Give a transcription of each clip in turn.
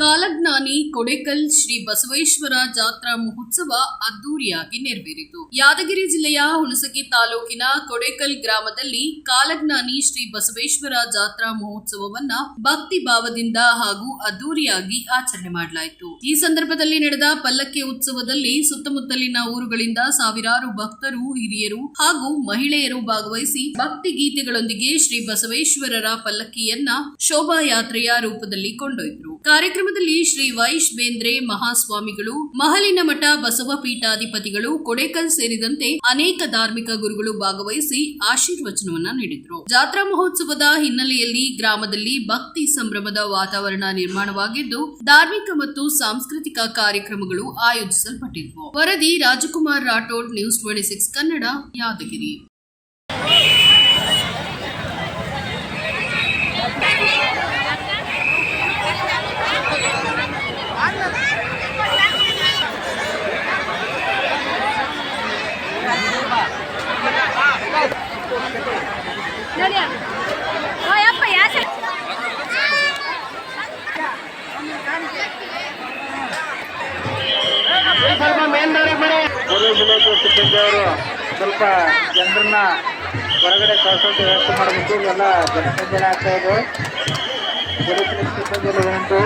ಕಾಲಜ್ಞಾನಿ ಕೊಡೆಕಲ್ ಶ್ರೀ ಬಸವೇಶ್ವರ ಜಾತ್ರಾ ಮಹೋತ್ಸವ ಅದ್ದೂರಿಯಾಗಿ ನೆರವೇರಿತು. ಯಾದಗಿರಿ ಜಿಲ್ಲೆಯ ಹುಣಸಗಿ ತಾಲೂಕಿನ ಕೊಡೆಕಲ್ ಗ್ರಾಮದಲ್ಲಿ ಕಾಲಜ್ಞಾನಿ ಶ್ರೀ ಬಸವೇಶ್ವರ ಜಾತ್ರಾ ಮಹೋತ್ಸವವನ್ನ ಭಕ್ತಿ ಭಾವದಿಂದ ಹಾಗೂ ಅದ್ದೂರಿಯಾಗಿ ಆಚರಣೆ ಮಾಡಲಾಯಿತು. ಈ ಸಂದರ್ಭದಲ್ಲಿ ನಡೆದ ಪಲ್ಲಕ್ಕಿ ಉತ್ಸವದಲ್ಲಿ ಸುತ್ತಮುತ್ತಲಿನ ಊರುಗಳಿಂದ ಸಾವಿರಾರು ಭಕ್ತರು, ಹಿರಿಯರು ಹಾಗೂ ಮಹಿಳೆಯರು ಭಾಗವಹಿಸಿ ಭಕ್ತಿ ಗೀತೆಗಳೊಂದಿಗೆ ಶ್ರೀ ಬಸವೇಶ್ವರರ ಪಲ್ಲಕ್ಕಿಯನ್ನ ಶೋಭಾಯಾತ್ರೆಯ ರೂಪದಲ್ಲಿ ಕೊಂಡೊಯ್ದರು. ಕಾರ್ಯಕ್ರಮದಲ್ಲಿ ಶ್ರೀ ವೈಶ್ ಬೇಂದ್ರೆ ಮಹಾಸ್ವಾಮಿಗಳು, ಮಹಲಿನ ಮಠ ಬಸವ ಪೀಠಾಧಿಪತಿಗಳು, ಕೊಡೇಕಲ್ ಸೇರಿದಂತೆ ಅನೇಕ ಧಾರ್ಮಿಕ ಗುರುಗಳು ಭಾಗವಹಿಸಿ ಆಶೀರ್ವಚನವನ್ನ ನೀಡಿದರು. ಜಾತ್ರಾ ಮಹೋತ್ಸವದ ಹಿನ್ನೆಲೆಯಲ್ಲಿ ಗ್ರಾಮದಲ್ಲಿ ಭಕ್ತಿ ಸಂಭ್ರಮದ ವಾತಾವರಣ ನಿರ್ಮಾಣವಾಗಿದ್ದು, ಧಾರ್ಮಿಕ ಮತ್ತು ಸಾಂಸ್ಕೃತಿಕ ಕಾರ್ಯಕ್ರಮಗಳು ಆಯೋಜಿಸಲ್ಪಟ್ಟಿದ್ವು. ವರದಿ Rajkumar Rathod news twenty six Kannada, Yadgiri. ಸಿಬ್ಬಂದಿಯವರು ಸ್ವಲ್ಪ ಜನರನ್ನ ಹೊರಗಡೆ ಕಳ್ಸೋಕೆ ವ್ಯವಸ್ಥೆ ಮಾಡಬೇಕು. ಎಲ್ಲ ಜನಸಂಜನೆ ಆಗ್ತಾ ಇದೆ. ಪೊಲೀಸ್ ಸಿಬ್ಬಂದಿ ಉಂಟು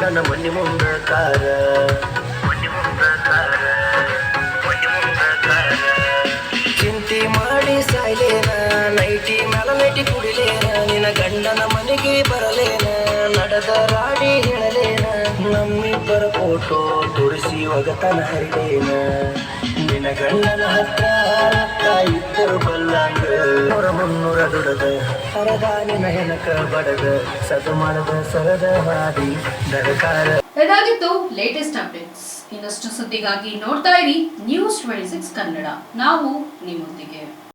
ಗಂಡನ ಮನಿ ಮುಂದ ಕಾರ. ಚಿಂತೆ ಮಾಡಿ ಸಾಯ್ಲೇನ, ನೈಟಿ ಮ್ಯಾಲ ನೈಟಿ ಕುಡಿಲೇನ, ನಿನ್ನ ಗಂಡನ ಮನೆಗೆ ಬರಲೇನ, ನಡೆದ ರಾಡಿ ಹೇಳಲೇನ, ನಮ್ಮಿಬ್ಬರ ಫೋಟೋ ತೋರಿಸಿ ಒಗತನ ಹರಿಲೇನ. ನಿನ್ನ ಗಂಡನ ಹತ್ರ ಮಾಡದ, ಸರದ ಇದಾಗಿತ್ತು ಲೇಟೆಸ್ಟ್ ಅಪ್ಡೇಟ್ಸ್ ಇನ್ನಷ್ಟು ಸುದ್ದಿಗಾಗಿ ನೋಡ್ತಾ ಇರಿ ನ್ಯೂಸ್ ಟ್ವೆಂಟಿ ಸಿಕ್ಸ್ ಕನ್ನಡ. ನಾವು ನಿಮ್ಮೊಂದಿಗೆ.